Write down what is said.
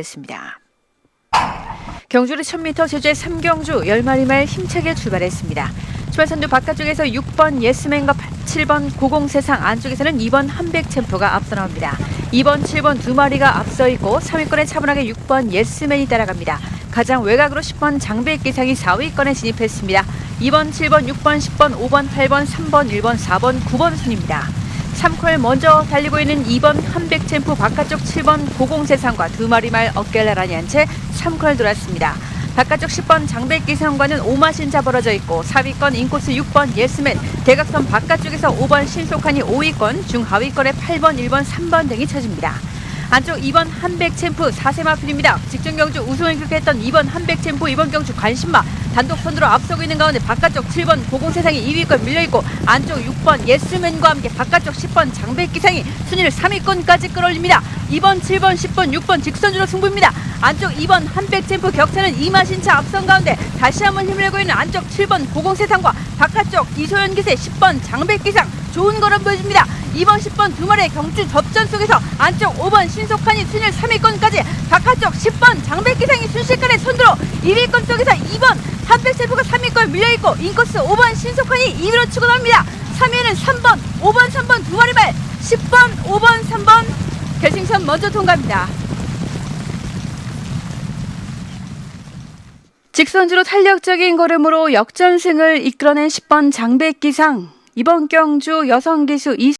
됐습니다. 경주리 1000m 제주의 3경주 10마리 말 힘차게 출발했습니다. 출발선두 바깥쪽에서 6번 예스맨과 7번 고공세상 안쪽에서는 2번 한백 챔프가 앞서 나옵니다. 2번, 7번 두 마리가 앞서 있고 3위권에 차분하게 6번 예스맨이 따라갑니다. 가장 외곽으로 10번 장백기상이 4위권에 진입했습니다. 2번, 7번, 6번, 10번, 5번, 8번, 3번, 1번, 4번, 9번 순입니다. 3컬 먼저 달리고 있는 2번 한백 챔프 바깥쪽 7번 고공세상과 두 마리 말 어깨를 나란히 한 채 3컬 돌았습니다. 바깥쪽 10번 장백기상과는 오마신자 벌어져 있고 4위권 인코스 6번 예스맨 대각선 바깥쪽에서 5번 신속한이 5위권 중하위권에 8번 1번 3번 등이 쳐집니다. 안쪽 2번 한백 챔프 4세 마 필입니다. 직전 경주 우승을 기록했던 2번 한백 챔프 이번 경주 관심마 단독 선두로 앞서고 있는 가운데 바깥쪽 7번 고공세상이 2위권 밀려있고 안쪽 6번 예스맨과 함께 바깥쪽 10번 장백기상이 순위를 3위권까지 끌어올립니다. 2번, 7번, 10번, 6번 직선주로 승부입니다. 안쪽 2번 한백챔프 격차는 이마신차 앞선 가운데 다시 한번 힘을 내고 있는 안쪽 7번 고공세상과 바깥쪽 이소연 기세 10번 장백기상 좋은 걸음 보여줍니다. 2번, 10번 두 마리의 경주 접전 속에서 안쪽 5번 신속한이 순위 3위권까지 바깥쪽 10번 장백기상이 순식간에 선두로 1위권 속에서 2번 한백셀프가 3위권 밀려있고 인코스 5번 신속한이 2위로 치고 나옵니다. 3위는 3번, 5번, 3번 두 마리 발 10번, 5번, 3번 결승선 먼저 통과합니다. 직선주로 탄력적인 걸음으로 역전승을 이끌어낸 10번 장백기상 이번 경주 여성 기수 이